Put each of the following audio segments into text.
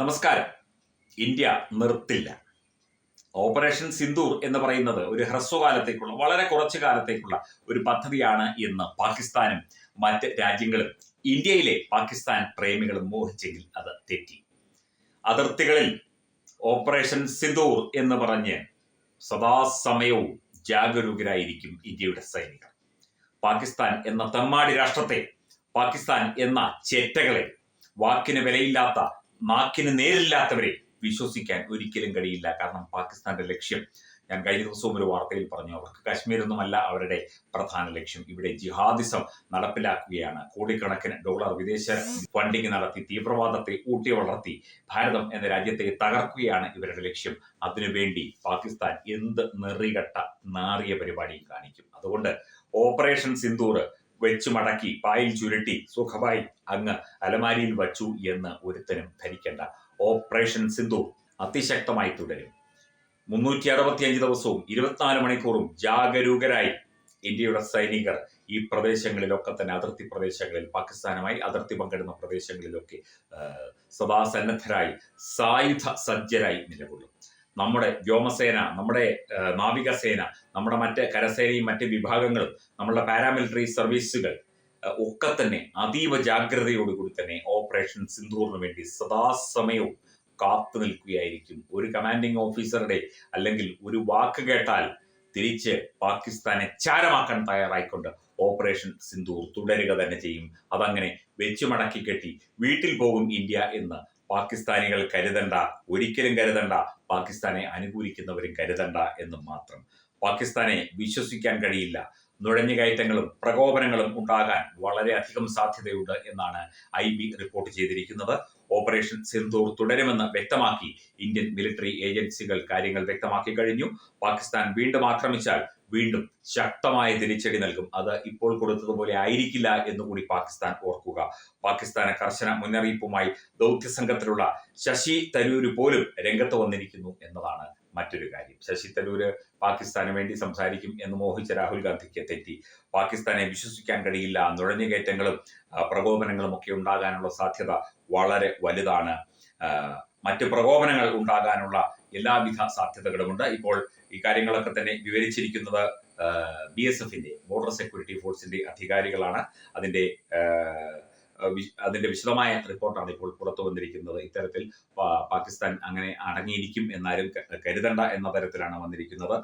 നമസ്കാരം. India നിർത്തില്ല. Operation Sindoor എന്ന് പറയുന്നത് ഒരു ഹ്രസ്വകാലത്തേക്കുള്ള വളരെ കുറച്ചു കാലത്തേക്കുള്ള ഒരു പദ്ധതിയാണ് എന്ന് പാകിസ്ഥാനും മറ്റ് രാജ്യങ്ങളും ഇന്ത്യയിലെ പാകിസ്ഥാൻ പ്രേമികളും മോഹിച്ചെങ്കിൽ അത് തെറ്റി. അതിർത്തികളിൽ ഓപ്പറേഷൻ സിന്ദൂർ എന്ന് പറഞ്ഞ് സദാസമയവും ജാഗരൂകരായിരിക്കും ഇന്ത്യയുടെ സൈനികർ. പാകിസ്ഥാൻ എന്ന തെമ്മാടി രാഷ്ട്രത്തെ പാകിസ്ഥാൻ എന്ന ചേറ്റകളെ വാക്കിന് വിലയില്ലാത്ത നാക്കിന് നേരില്ലാത്തവരെ വിശ്വസിക്കാൻ ഒരിക്കലും കഴിയില്ല. കാരണം പാകിസ്ഥാന്റെ ലക്ഷ്യം ഞാൻ കഴിഞ്ഞ ദിവസവും ഒരു വാർത്തയിൽ പറഞ്ഞു അവർക്ക് കാശ്മീരൊന്നുമല്ല അവരുടെ പ്രധാന ലക്ഷ്യം. ഇവിടെ ജിഹാദിസം നടപ്പിലാക്കുകയാണ്. കോടിക്കണക്കിന് ഡോളർ വിദേശ ഫണ്ടിങ് നടത്തി തീവ്രവാദത്തെ ഊട്ടി വളർത്തി ഭാരതം എന്ന രാജ്യത്തെ തകർക്കുകയാണ് ഇവരുടെ ലക്ഷ്യം. അതിനുവേണ്ടി പാകിസ്ഥാൻ എന്ത് നെറികെട്ട നാറിയ പരിപാടിയും കാണിക്കും. അതുകൊണ്ട് ഓപ്പറേഷൻ സിന്ദൂർ വെച്ചു മടക്കി പായിൽ ചുരുട്ടി സുഖമായി അങ്ങ് അലമാരിയിൽ വച്ചു എന്ന് ഒരുത്തനും ധരിക്കേണ്ട ഓപ്പറേഷൻ സിന്ധു അതിശക്തമായി തുടരും. മുന്നൂറ്റി അറുപത്തിയഞ്ച് ദിവസവും ഇരുപത്തിനാല് മണിക്കൂറും ജാഗരൂകരായി ഇന്ത്യയുടെ സൈനികർ ഈ പ്രദേശങ്ങളിലൊക്കെ തന്നെ അതിർത്തി പ്രദേശങ്ങളിൽ പാകിസ്ഥാനുമായി അതിർത്തി പങ്കിടുന്ന പ്രദേശങ്ങളിലൊക്കെ സദാസന്നദ്ധരായി സദാ സായുധ സജ്ജരായി നിലകൊള്ളും. നമ്മുടെ വ്യോമസേന നമ്മുടെ നാവികസേന നമ്മുടെ മറ്റ് കരസേനയും മറ്റ് വിഭാഗങ്ങളും നമ്മുടെ പാരാമിലിറ്ററി സർവീസുകൾ ഒക്കെ തന്നെ അതീവ ജാഗ്രതയോടുകൂടി തന്നെ ഓപ്പറേഷൻ സിന്ധൂറിന് വേണ്ടി സദാസമയവും കാത്തു നിൽക്കുകയായിരിക്കും. ഒരു കമാൻഡിംഗ് ഓഫീസറുടെ അല്ലെങ്കിൽ ഒരു വാക്ക് കേട്ടാൽ തിരിച്ച് പാകിസ്ഥാനെ ചാരമാക്കാൻ തയ്യാറായിക്കൊണ്ട് ഓപ്പറേഷൻ സിന്ധൂർ തുടരുക തന്നെ ചെയ്യും. അതങ്ങനെ വെച്ചു മടക്കി കെട്ടി വീട്ടിൽ പോകും ഇന്ത്യ എന്ന് പാകിസ്ഥാനികൾ കരുതണ്ട ഒരിക്കലും കരുതണ്ട. പാകിസ്ഥാനെ അനുകൂലിക്കുന്നവരും കരുതണ്ട എന്ന് മാത്രം. പാകിസ്ഥാനെ വിശ്വസിക്കാൻ കഴിയില്ല. നുഴഞ്ഞുകയറ്റങ്ങളും പ്രകോപനങ്ങളും ഉണ്ടാകാൻ വളരെയധികം സാധ്യതയുണ്ട് എന്നാണ് ഐ ബി റിപ്പോർട്ട് ചെയ്തിരിക്കുന്നത്. ഓപ്പറേഷൻ സിന്ദൂർ തുടരുമെന്ന് വ്യക്തമാക്കി ഇന്ത്യൻ മിലിറ്ററി ഏജൻസികൾ കാര്യങ്ങൾ വ്യക്തമാക്കി കഴിഞ്ഞു. പാകിസ്ഥാൻ വീണ്ടും ആക്രമിച്ചാൽ വീണ്ടും ശക്തമായ തിരിച്ചടി നൽകും. അത് ഇപ്പോൾ കൊടുത്തതുപോലെ ആയിരിക്കില്ല എന്നുകൂടി പാകിസ്ഥാൻ ഓർക്കുക. പാകിസ്ഥാന് കർശന മുന്നറിയിപ്പുമായി ദൗത്യ സംഘത്തിലുള്ള ശശി തരൂര് പോലും രംഗത്ത് വന്നിരിക്കുന്നു എന്നതാണ് മറ്റൊരു കാര്യം. ശശി തരൂര് പാകിസ്ഥാന് വേണ്ടി സംസാരിക്കും എന്ന് മോഹിച്ച രാഹുൽ ഗാന്ധിക്ക് തെറ്റി. പാകിസ്ഥാനെ വിശ്വസിക്കാൻ കഴിയില്ല. നുഴഞ്ഞുകയറ്റങ്ങളും പ്രകോപനങ്ങളും ഒക്കെ ഉണ്ടാകാനുള്ള സാധ്യത വളരെ വലുതാണ്. മറ്റ് പ്രകോപനങ്ങൾ ഉണ്ടാകാനുള്ള എല്ലാവിധ സാധ്യതകളുമുണ്ട്. ഇപ്പോൾ ഈ കാര്യങ്ങളൊക്കെ തന്നെ വിവരിച്ചിരിക്കുന്നത് ബി എസ് എഫിന്റെ ബോർഡർ സെക്യൂരിറ്റി ഫോഴ്സിന്റെ അധികാരികളാണ്. അതിന്റെ അതിന്റെ വിശദമായ റിപ്പോർട്ടാണ് ഇപ്പോൾ പുറത്തു വന്നിരിക്കുന്നത്. ഇത്തരത്തിൽ പാകിസ്ഥാൻ അങ്ങനെ അടങ്ങിയിരിക്കും എന്നാലും കരുതണ്ട എന്ന തരത്തിലാണ് വന്നിരിക്കുന്നത്.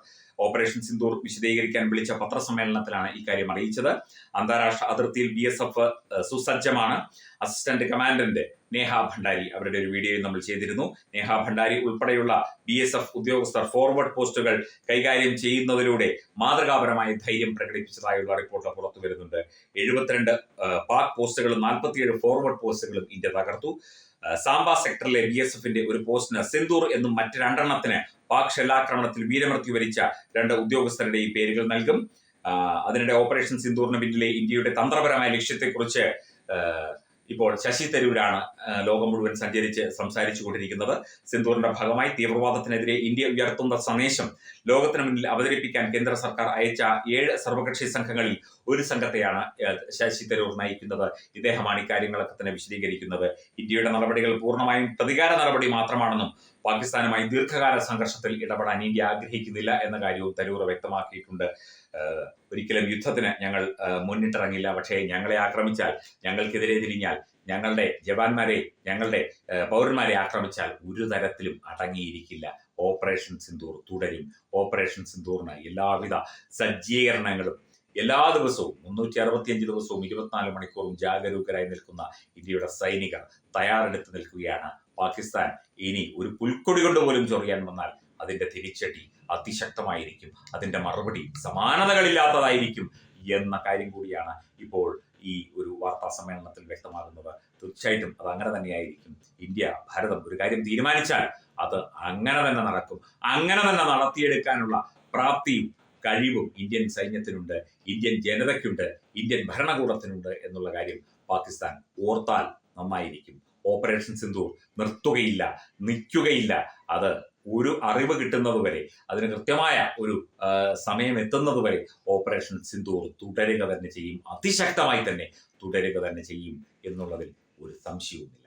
ഓപ്പറേഷൻ സിന്ദൂർ വിശദീകരിക്കാൻ വിളിച്ച പത്രസമ്മേളനത്തിലാണ് ഇക്കാര്യം അറിയിച്ചത്. അന്താരാഷ്ട്ര അതിർത്തിയിൽ ബി എസ് എഫ് സുസജ്ജമാണ്. അസിസ്റ്റന്റ് കമാൻഡന്റ് നേഹ ഭണ്ഡാരി അവരുടെ ഒരു വീഡിയോയും നമ്മൾ ചെയ്തിരുന്നു. നേഹ ഭണ്ഡാരി ഉൾപ്പെടെയുള്ള ബി എസ് എഫ് ഉദ്യോഗസ്ഥർ ഫോർവേഡ് പോസ്റ്റുകൾ കൈകാര്യം ചെയ്യുന്നതിലൂടെ മാതൃകാപരമായ ധൈര്യം പ്രകടിപ്പിച്ചതായുള്ള റിപ്പോർട്ട് പുറത്തു വരുന്നുണ്ട്. എഴുപത്തിരണ്ട് പാക് പോസ്റ്റുകളും നാൽപ്പത്തിയേഴ് ഫോർവേഡ് പോസ്റ്റുകളും ഇന്ത്യ തകർത്തു. സാംബ സെക്ടറിലെ ബി എസ് എഫിന്റെ ഒരു പോസ്റ്റിന് സിന്ദൂർ എന്നും മറ്റ് രണ്ടെണ്ണത്തിന് പാക് ഷെല്ലാക്രമണത്തിൽ വീരമൃത്യു വരിച്ച രണ്ട് ഉദ്യോഗസ്ഥരുടെയും പേരുകൾ നൽകും. അതിനിടെ ഓപ്പറേഷൻ സിന്ദൂറിന് പിന്നിലെ ഇന്ത്യയുടെ തന്ത്രപരമായ ലക്ഷ്യത്തെക്കുറിച്ച് ഇപ്പോൾ ശശി തരൂരാണ് ലോകം മുഴുവൻ സഞ്ചരിച്ച് സംസാരിച്ചു കൊണ്ടിരിക്കുന്നത് സിന്ദൂറിന്റെ ഭാഗമായി തീവ്രവാദത്തിനെതിരെ ഇന്ത്യ ഉയർത്തുന്ന സന്ദേശം ലോകത്തിന് മുന്നിൽ അവതരിപ്പിക്കാൻ കേന്ദ്ര സർക്കാർ അയച്ച ഏഴ് സർവകക്ഷി സംഘങ്ങളിൽ ഒരു സംഘത്തെയാണ് ശശി തരൂർ നയിക്കുന്നത്. ഇദ്ദേഹമാണ് ഇക്കാര്യങ്ങളൊക്കെ തന്നെ വിശദീകരിക്കുന്നത്. ഇന്ത്യയുടെ നടപടികൾ പൂർണമായും പ്രതികാര നടപടി മാത്രമാണെന്നും പാകിസ്ഥാനുമായി ദീർഘകാല സംഘർഷത്തിൽ ഇടപെടാൻ ഇന്ത്യ ആഗ്രഹിക്കുന്നില്ല എന്ന കാര്യവും തരൂർ വ്യക്തമാക്കിയിട്ടുണ്ട്. ഒരിക്കലും യുദ്ധത്തിന് ഞങ്ങൾ മുന്നിട്ടിറങ്ങില്ല. പക്ഷേ ഞങ്ങളെ ആക്രമിച്ചാൽ ഞങ്ങൾക്കെതിരെ തിരിഞ്ഞാൽ ഞങ്ങളുടെ ജവാന്മാരെ ഞങ്ങളുടെ പൗരന്മാരെ ആക്രമിച്ചാൽ ഒരു തരത്തിലും അടങ്ങിയിരിക്കില്ല. ഓപ്പറേഷൻ സിന്ദൂർ തുടരും. ഓപ്പറേഷൻ സിന്ദൂറിന് എല്ലാവിധ സജ്ജീകരണങ്ങളും എല്ലാ ദിവസവും മുന്നൂറ്റി അറുപത്തിയഞ്ച് ദിവസവും ഇരുപത്തിനാല് മണിക്കൂറും ജാഗരൂകരായി നിൽക്കുന്ന ഇന്ത്യയുടെ സൈനികർ തയ്യാറെടുത്ത് നിൽക്കുകയാണ്. പാകിസ്ഥാൻ ഇനി ഒരു പുൽക്കൊടി കൊണ്ട് പോലും ചൊറിയാൻ വന്നാൽ അതിന്റെ തിരിച്ചടി അതിശക്തമായിരിക്കും. അതിന്റെ മറുപടി സമാനതകളില്ലാത്തതായിരിക്കും എന്ന കാര്യം കൂടിയാണ് ഇപ്പോൾ ഈ ഒരു വാർത്താ സമ്മേളനത്തിൽ വ്യക്തമാകുന്നത്. തീർച്ചയായിട്ടും അത് അങ്ങനെ തന്നെയായിരിക്കും. ഇന്ത്യ ഭാരതം ഒരു കാര്യം തീരുമാനിച്ചാൽ അത് അങ്ങനെ തന്നെ നടക്കും. അങ്ങനെ തന്നെ നടത്തിയെടുക്കാനുള്ള പ്രാപ്തിയും കഴിവും ഇന്ത്യൻ സൈന്യത്തിനുണ്ട് ഇന്ത്യൻ ജനതയ്ക്കുണ്ട് ഇന്ത്യൻ ഭരണകൂടത്തിനുണ്ട് എന്നുള്ള കാര്യം പാകിസ്ഥാൻ ഓർത്താൽ നന്നായിരിക്കും. ഓപ്പറേഷൻ സിന്ധൂർ നിർത്തുകയില്ല നിൽക്കുകയില്ല. അത് ഒരു അറിവ് കിട്ടുന്നത് വരെ അതിന് കൃത്യമായ ഒരു സമയം എത്തുന്നത് വരെ ഓപ്പറേഷൻ സിന്ധൂർ തുടരുക തന്നെ ചെയ്യും. അതിശക്തമായി തന്നെ തുടരുക തന്നെ ചെയ്യും എന്നുള്ളതിൽ ഒരു സംശയവുമില്ല.